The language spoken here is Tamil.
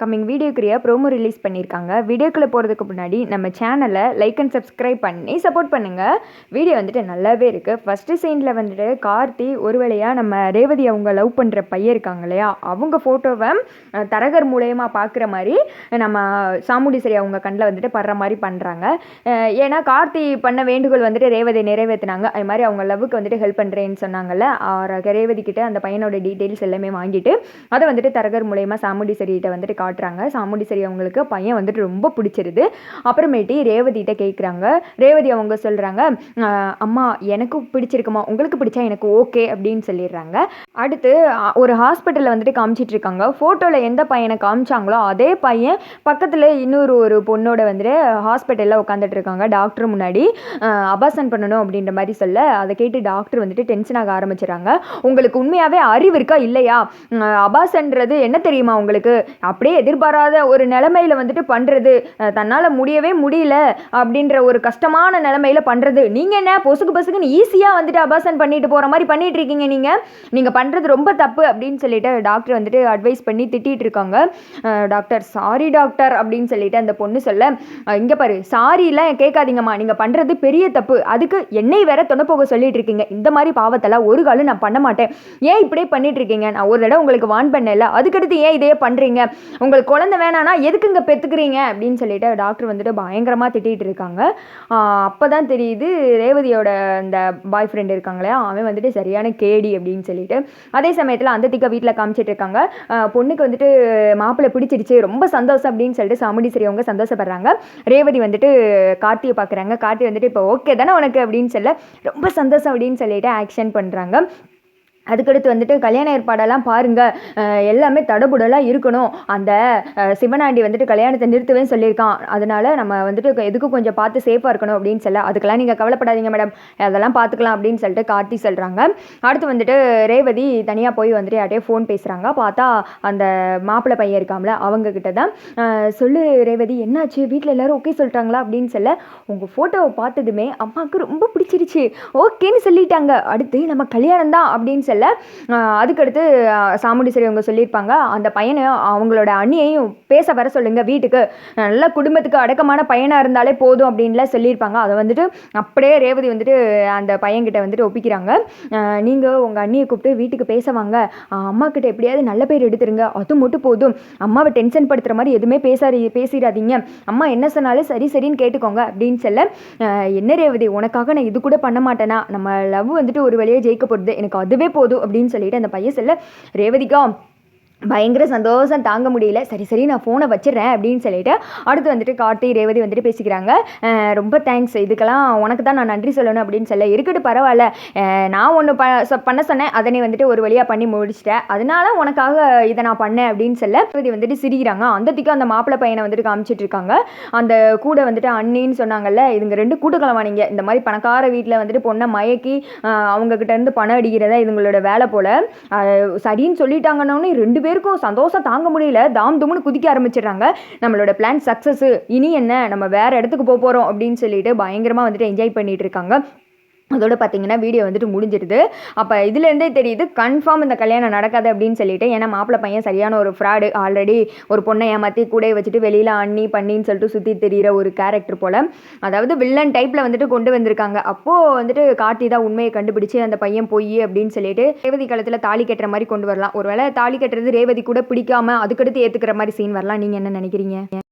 கம்மிங் வீடியோக்குரிய ப்ரோமோ ரிலீஸ் பண்ணியிருக்காங்க. வீடியோக்குள்ளே போகிறதுக்கு முன்னாடி நம்ம சேனலை லைக் அண்ட் சப்ஸ்கிரைப் பண்ணி சப்போர்ட் பண்ணுங்கள் வீடியோ வந்துட்டு நல்லாவே இருக்குது ஃபஸ்ட்டு சீனில் வந்துட்டு கார்த்தி ஒரு வழியாக நம்ம ரேவதி அவங்க லவ் பண்ணுற பையன் இருக்காங்க இல்லையா? அவங்க ஃபோட்டோவை தரகர் மூலயமா பார்க்குற மாதிரி நம்ம சாமுடிசரி அவங்க கண்ணில் வந்துட்டு படுற மாதிரி பண்ணுறாங்க ஏன்னா கார்த்தி பண்ண வேண்டுகோள் வந்துட்டு ரேவதி நிறைவேற்றினாங்க அது மாதிரி அவங்க லவ்வுக்கு வந்துட்டு ஹெல்ப் பண்ணுறேன்னு சொன்னாங்கல்ல. ரேவதி கிட்ட அந்த பையனோட டீட்டெயில்ஸ் எல்லாமே வாங்கிட்டு அதை வந்துட்டு தரகர் மூலயமா சாமுடிசரிகிட்ட வந்துட்டு காட்டுறாங்க. சாமுண்டீஸ்வரி அவங்களுக்கு பையன் வந்துட்டு ரொம்ப பிடிச்சிருது. அப்புறமேட்டி ரேவதிகிட்ட கேட்குறாங்க ரேவதி அவங்க சொல்கிறாங்க அம்மா எனக்கு பிடிச்சிருக்குமா? உங்களுக்கு பிடிச்சா எனக்கு ஓகே அப்படின்னு சொல்லிடுறாங்க. அடுத்து ஒரு ஹாஸ்பிட்டலில் வந்துட்டு காமிச்சிட்டு இருக்காங்க ஃபோட்டோவில் எந்த பையனை காமிச்சாங்களோ அதே பையன் பக்கத்தில் இன்னொரு ஒரு பொண்ணோட வந்துட்டு ஹாஸ்பிட்டலில் உட்காந்துட்டு இருக்காங்க டாக்டர் முன்னாடி அபாசன் பண்ணணும் அப்படின்ற மாதிரி சொல்ல அதை கேட்டு டாக்டர் வந்துட்டு டென்ஷன் ஆக ஆரம்பிச்சிடுறாங்க. உங்களுக்கு உண்மையாகவே அறிவு இருக்கா? இல்லையா? அபாசன்றது என்ன தெரியுமா உங்களுக்கு? அப்படியே எதிர்பாராத ஒரு நிலமையில வந்துட்டு பண்ணுறது தன்னால் முடியவே முடியல அப்படின்ற ஒரு கஷ்டமான நிலமையில பண்ணுறது நீங்கள் என்ன பொசுக்கு பசுக்குன்னு ஈஸியாக வந்துட்டு அபாசன் பண்ணிட்டு போகிற மாதிரி பண்ணிட்டு இருக்கீங்க நீங்கள் நீங்கள் பண்ணுறது ரொம்ப தப்பு அப்படின்னு சொல்லிட்டு டாக்டர் வந்துட்டு அட்வைஸ் பண்ணி திட்டிகிட்டு இருக்காங்க. டாக்டர் சாரி டாக்டர் அப்படின்னு சொல்லிட்டு அந்த பொண்ணு சொல்ல இங்கே பாரு சாரிலாம் கேட்காதீங்கம்மா. நீங்கள் பண்ணுறது பெரிய தப்பு. அதுக்கு என்னை வேற துணை போக சொல்லிட்டு இருக்கீங்க. இந்த மாதிரி பாவத்தெல்லாம் ஒரு காலம் நான் பண்ண மாட்டேன். ஏன் இப்படியே பண்ணிட்டு இருக்கீங்க? நான் ஒரு தடவை உங்களுக்கு வான் பண்ணல அதுக்கடுத்து ஏன் இதையே பண்ணுறீங்க உங்களுக்கு குழந்தை வேணான்னா எதுக்குங்க பெற்றுக்கிறீங்க அப்படின்னு சொல்லிட்டு டாக்டர் வந்துட்டு பயங்கரமாக திட்டிகிட்டு இருக்காங்க. அப்போ தான் தெரியுது ரேவதியோட அந்த பாய் ஃப்ரெண்ட் இருக்காங்களே அவன் வந்துட்டு சரியான கேடி அப்படின்னு சொல்லிட்டு. அதே சமயத்தில் அந்த திக்க வீட்டில் காமிச்சிட்டு இருக்காங்க. பொண்ணுக்கு வந்துட்டு மாப்பிள்ளை பிடிச்சிருச்சு ரொம்ப சந்தோஷம் அப்படின்னு சொல்லிட்டு சாமுடி அவங்க சந்தோஷப்படுறாங்க. ரேவதி வந்துட்டு கார்த்தியை பார்க்குறாங்க கார்த்தி வந்துட்டு இப்போ ஓகே தானே உனக்கு? அப்படின்னு சொல்ல ரொம்ப சந்தோஷம் அப்படின்னு சொல்லிட்டு ஆக்ஷன் பண்ணுறாங்க அதுக்கடுத்து வந்துட்டு கல்யாண ஏற்பாடெல்லாம் பாருங்கள் எல்லாமே தடபுடலாக இருக்கணும். அந்த சிவனாண்டி வந்துட்டு கல்யாணத்தை நிறுத்தவே சொல்லியிருக்கான். அதனால் நம்ம வந்துட்டு எதுக்கும் கொஞ்சம் பார்த்து சேஃபாக இருக்கணும் அப்படின்னு சொல்ல அதுக்கெல்லாம் நீங்கள் கவலைப்படாதீங்க மேடம் அதெல்லாம் பார்த்துக்கலாம் அப்படின்னு சொல்லிட்டு கார்த்தி சொல்கிறாங்க அடுத்து வந்துட்டு ரேவதி தனியாக போய் வந்துட்டு யார்ட்டே ஃபோன் பேசுகிறாங்க பார்த்தா அந்த மாப்பிள்ளை பையன் இருக்காமல அவங்கக்கிட்ட தான் சொல்லு ரேவதி என்னாச்சு? வீட்டில் எல்லாரும் ஓகே சொல்லிட்டாங்களா அப்படின்னு சொல்ல உங்கள் ஃபோட்டோவை பார்த்ததுமே அம்மாவுக்கு ரொம்ப பிடிச்சிருச்சு. ஓகேன்னு சொல்லிட்டாங்க. அடுத்து நம்ம கல்யாணம் தான் அப்படின்னு சொல்ல தெரியல அதுக்கடுத்து ஆஹ் சாமுண்டீஸ்வரி அவங்க சொல்லியிருப்பாங்க அந்த பையனை அவங்களோட அண்ணியையும் பேச வர சொல்லுங்க வீட்டுக்கு. நல்ல குடும்பத்துக்கு அடக்கமான பையனாக இருந்தாலே போதும் அப்படின்லாம் சொல்லியிருப்பாங்க. அதை வந்துட்டு அப்படியே ரேவதி வந்துட்டு அந்த பையன்கிட்ட வந்துட்டு ஒப்பிக்கிறாங்க. நீங்கள் உங்கள் அண்ணியை கூப்பிட்டு வீட்டுக்கு பேச வாங்க. அம்மா கிட்ட எப்படியாவது நல்ல பேர் எடுத்துருங்க. அது மட்டும் போதும். அம்மாவை டென்ஷன் படுத்துகிற மாதிரி எதுவுமே பேசாரி பேசிடாதீங்க. அம்மா என்ன சொன்னாலும் சரி சரின்னு கேட்டுக்கோங்க அப்படின்னு சொல்ல என்ன ரேவதி உனக்காக நான் இது கூட பண்ண மாட்டேனா? நம்ம லவ் வந்துட்டு ஒரு வழியாக ஜெயிக்க போகிறது எனக்கு அதுவே போதும். அப்படின்னு சொல்லிட்டு அந்த பையன் செல்ல ரேவதிகா பயங்கர சந்தோஷம் தாங்க முடியல. சரி சரி நான் ஃபோனை வச்சிடுறேன் அப்படின்னு சொல்லிட்டு அடுத்து வந்துட்டு கார்த்தி ரேவதி வந்துட்டு பேசிக்கிறாங்க. ரொம்ப தேங்க்ஸ் இதுக்கெல்லாம் உனக்கு தான் நான் நன்றி சொல்லணும் அப்படின்னு சொல்ல இருக்கட்டும் பரவாயில்ல. நான் ஒன்று ப பண்ண சொன்னேன். அதனை வந்துட்டு ஒரு வழியாக பண்ணி முடிச்சிட்டேன் அதனால உனக்காக இதை நான் பண்ணேன் அப்படின்னு சொல்ல ரேவதி வந்துட்டு சிரிக்கிறாங்க. அந்ததுக்கு அந்த மாப்பிள்ளை பையனை வந்துட்டு காமிச்சிட்டு இருக்காங்க. அந்த கூட வந்துட்டு அண்ணின்னு சொன்னாங்கல்ல இதுங்க ரெண்டு கூட்டுக்கிழமானீங்க இந்த மாதிரி பணக்கார வீட்டில் வந்துட்டு பொண்ணை மயக்கி அஹ் இருந்து பணம் அடிக்கிறதா இதுங்களோட வேலை போல. சரின்னு சொல்லிட்டாங்கன்னு ரெண்டு பேருக்கும் சந்தோஷம் தாங்க முடியல. தாம் தும்னு குதிக்க ஆரம்பிச்சிடுறாங்க. நம்மளோட பிளான் சக்ஸஸ் இனி என்ன? நம்ம வேற இடத்துக்கு போக போகிறோம் அப்படின்னு சொல்லிட்டு பயங்கரமாக வந்துட்டு என்ஜாய் பண்ணிட்டு இருக்காங்க. அதோட பார்த்தீங்கன்னா வீடியோ வந்துட்டு முடிஞ்சிடுது அப்போ இதுலேருந்தே தெரியுது கன்ஃபார்ம் இந்த கல்யாணம் நடக்காது அப்படின்னு சொல்லிட்டு ஏன்னா மாப்பிள்ளை பையன் சரியான ஒரு ஃப்ராடு ஆல்ரெடி ஒரு பொண்ணை ஏமாற்றி கூட வச்சுட்டு வெளியில் அண்ணி பண்ணின்னு சொல்லிட்டு சுற்றி தெரிகிற ஒரு கேரக்டர் போல். அதாவது வில்லன் டைப்பில் வந்துட்டு கொண்டு வந்திருக்காங்க. அப்போது வந்துட்டு கார்த்தி தான் உண்மையை கண்டுபிடிச்சு அந்த பையன் பொய் அப்படின்னு சொல்லிட்டு ரேவதி காலத்தில் தாலி கட்டுற மாதிரி கொண்டு வரலாம். ஒருவேளை தாலி கட்டுறது ரேவதி கூட பிடிக்காம அதுக்கடுத்து ஏற்றுக்கிற மாதிரி சீன் வரலாம். நீங்கள் என்ன நினைக்கிறீங்க?